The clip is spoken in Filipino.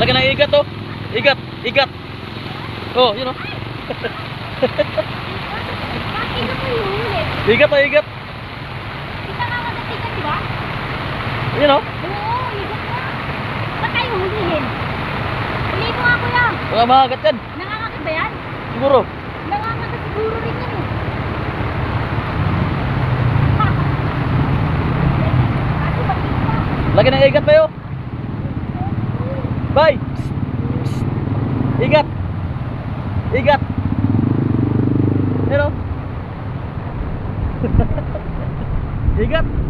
Laki ng igat oh. Igat, igat. Oh, yun oh. Na? Igat oh, igat. Kita nga magatigan, di ba? Yun oh. Oo, igot na. Ba't tayo hulihin? Huli mo nga kuya. Baka makagat yan. Nangangagat ba yan? Siguro. Nangangagat siguro rin yan eh. Ka? Laki ng igat pa yun. Bye. Igat. Igat. Oh. igat.